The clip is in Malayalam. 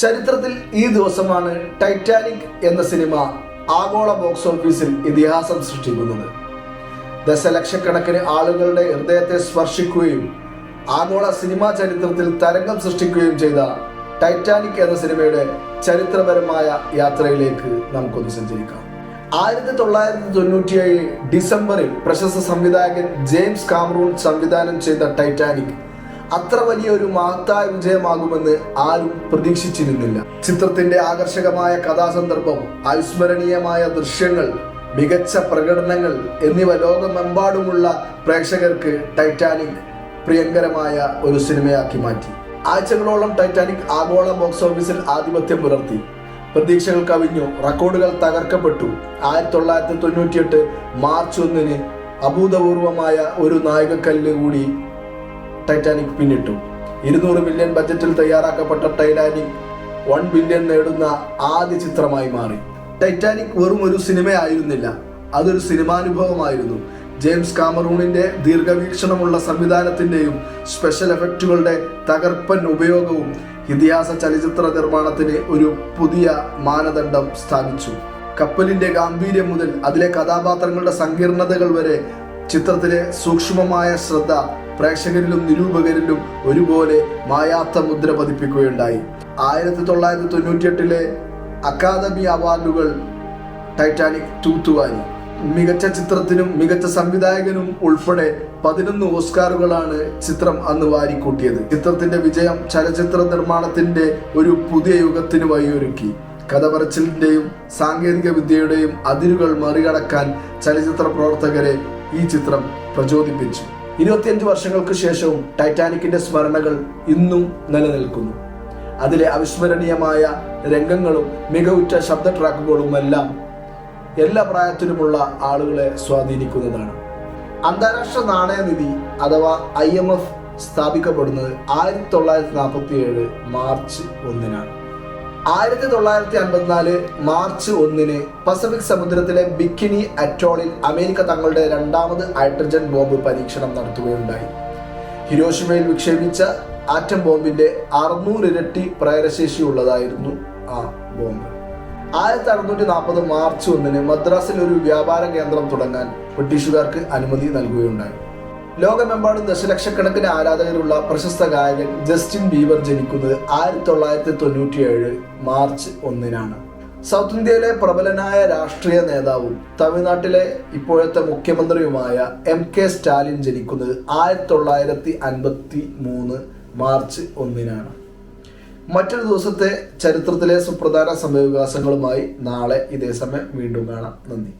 ചരിത്രത്തിൽ ഈ ദിവസമാണ് ടൈറ്റാനിക് എന്ന സിനിമ ആഗോള ബോക്സ് ഓഫീസിൽ ഇതിഹാസം സൃഷ്ടിക്കുന്നത്. ദശലക്ഷക്കണക്കിന് ആളുകളുടെ ഹൃദയത്തെ സ്പർശിക്കുകയും ആഗോള സിനിമാ ചരിത്രത്തിൽ തരംഗം സൃഷ്ടിക്കുകയും ചെയ്ത ടൈറ്റാനിക് എന്ന സിനിമയുടെ ചരിത്രപരമായ യാത്രയിലേക്ക് നമുക്കൊന്ന് സഞ്ചരിക്കാം. ആയിരത്തി തൊള്ളായിരത്തി തൊണ്ണൂറ്റിയേഴ് ഡിസംബറിൽ പ്രശസ്ത സംവിധായകൻ ജെയിംസ് കാമറൂൺ സംവിധാനം ചെയ്ത ടൈറ്റാനിക് അത്ര വലിയ ഒരു മഹത്തായ വിജയമാകുമെന്ന് ആരും പ്രതീക്ഷിച്ചിരുന്നില്ല. ചിത്രത്തിന്റെ ആകർഷകമായ കഥാസന്ദർഭം അവിസ്മരണീയമായ ദൃശ്യങ്ങൾ മികച്ച പ്രകടനങ്ങൾ എന്നിവ ലോകമെമ്പാടുമുള്ള പ്രേക്ഷകർക്ക് ടൈറ്റാനിക് പ്രിയങ്കരമായ ഒരു സിനിമയാക്കി മാറ്റി. ആഴ്ചകളോളം ടൈറ്റാനിക് ആഗോള ബോക്സ് ഓഫീസിൽ ആധിപത്യം പുലർത്തി. പ്രതീക്ഷകൾ കവിഞ്ഞു റെക്കോർഡുകൾ തകർക്കപ്പെട്ടു. ആയിരത്തി തൊള്ളായിരത്തി തൊണ്ണൂറ്റിയെട്ട് മാർച്ച് ഒന്നിന് അഭൂതപൂർവമായ ഒരു നായകക്കല്ല് കൂടി ടൈറ്റാനിക് പിന്നിട്ടു. ഇരുന്നൂറ് മില്യൺ ബജറ്റിൽ തയ്യാറാക്കപ്പെട്ട ടൈറ്റാനിക് വൺ ബില്യൺ നേടുന്ന ആദ്യ ചിത്രമായി മാറി. ടൈറ്റാനിക് വെറും ഒരു സിനിമയായിരുന്നില്ല. അതൊരു സിനിമാനുഭവമായിരുന്നു. ജെയിംസ് കാമറൂണിന്റെ ദീർഘവീക്ഷണമുള്ള സംവിധാനത്തിന്റെയും സ്പെഷ്യൽ എഫക്റ്റുകളുടെ തകർപ്പൻ ഉപയോഗവും ഇതിഹാസ ചലച്ചിത്ര നിർമ്മാണത്തിന് ഒരു പുതിയ മാനദണ്ഡം സ്ഥാപിച്ചു. കപ്പലിന്റെ ഗാംഭീര്യം മുതൽ അതിലെ കഥാപാത്രങ്ങളുടെ സങ്കീർണതകൾ വരെ ചിത്രത്തിലെ സൂക്ഷ്മമായ ശ്രദ്ധ പ്രേക്ഷകരിലും നിരൂപകരിലും ഒരുപോലെ മായാത്ത മുദ്ര പതിപ്പിക്കുകയുണ്ടായി. ആയിരത്തി തൊള്ളായിരത്തി തൊണ്ണൂറ്റിയെട്ടിലെ അക്കാദമി അവാർഡുകൾ ടൈറ്റാനിക് തൂത്തുവാരി. മികച്ച ചിത്രത്തിനും മികച്ച സംവിധായകനും ഉൾപ്പെടെ പതിനൊന്ന് ഓസ്കാറുകളാണ് ചിത്രം അന്ന് വാരിക്കൂട്ടിയത്. ചിത്രത്തിന്റെ വിജയം ചലച്ചിത്ര നിർമ്മാണത്തിന്റെ ഒരു പുതിയ യുഗത്തിന് വഴിയൊരുക്കി. കഥ പറച്ചിലിന്റെയും സാങ്കേതിക വിദ്യയുടെയും അതിരുകൾ മറികടക്കാൻ ചലച്ചിത്ര പ്രവർത്തകരെ ഈ ചിത്രം പ്രചോദിപ്പിച്ചു. ഇരുപത്തിയഞ്ച് വർഷങ്ങൾക്ക് ശേഷവും ടൈറ്റാനിക്കിന്റെ സ്മരണകൾ ഇന്നും നിലനിൽക്കുന്നു. അതിലെ അവിസ്മരണീയമായ രംഗങ്ങളും മികവുറ്റ ശബ്ദ ട്രാക്കുകളും എല്ലാം എല്ലാ പ്രായത്തിലുമുള്ള ആളുകളെ സ്വാധീനിക്കുന്നതാണ്. അന്താരാഷ്ട്ര നാണയനിധി അഥവാ ഐ എം എഫ് സ്ഥാപിക്കപ്പെടുന്നത് ആയിരത്തി തൊള്ളായിരത്തി നാൽപ്പത്തി ഏഴ് മാർച്ച് ഒന്നിനാണ്. ആയിരത്തി തൊള്ളായിരത്തി അൻപത്തിനാല് മാർച്ച് ഒന്നിന് പസഫിക് സമുദ്രത്തിലെ ബിക്കിനി അറ്റോളിൽ അമേരിക്ക തങ്ങളുടെ രണ്ടാമത് ഹൈഡ്രജൻ ബോംബ് പരീക്ഷണം നടത്തുകയുണ്ടായി. ഹിരോഷിമയിൽ വിക്ഷേപിച്ച ആറ്റം ബോംബിന്റെ അറുന്നൂറിരട്ടി ഇരട്ടി പ്രേരശേഷിയുള്ളതായിരുന്നു ആ ബോംബ്. ആയിരത്തി അറുന്നൂറ്റി നാൽപ്പത് മാർച്ച് ഒന്നിന് മദ്രാസിൽ ഒരു വ്യാപാര കേന്ദ്രം തുടങ്ങാൻ ബ്രിട്ടീഷുകാർക്ക് അനുമതി നൽകുകയുണ്ടായി. ലോകമെമ്പാടും ദശലക്ഷക്കണക്കിന് ആരാധകരുള്ള പ്രശസ്ത ഗായകൻ ജസ്റ്റിൻ ബീബർ ജനിക്കുന്നത് ആയിരത്തി തൊള്ളായിരത്തി തൊണ്ണൂറ്റിയേഴ് മാർച്ച് ഒന്നിനാണ്. സൗത്ത് ഇന്ത്യയിലെ പ്രബലനായ രാഷ്ട്രീയ നേതാവും തമിഴ്നാട്ടിലെ ഇപ്പോഴത്തെ മുഖ്യമന്ത്രിയുമായ എം കെ സ്റ്റാലിൻ ജനിക്കുന്നത് ആയിരത്തി തൊള്ളായിരത്തി അൻപത്തി മൂന്ന് മാർച്ച് ഒന്നിനാണ്. മറ്റൊരു ദിവസത്തെ ചരിത്രത്തിലെ സുപ്രധാന സംഭവവികാസങ്ങളുമായി നാളെ ഇതേ സമയം വീണ്ടും കാണാം. നന്ദി.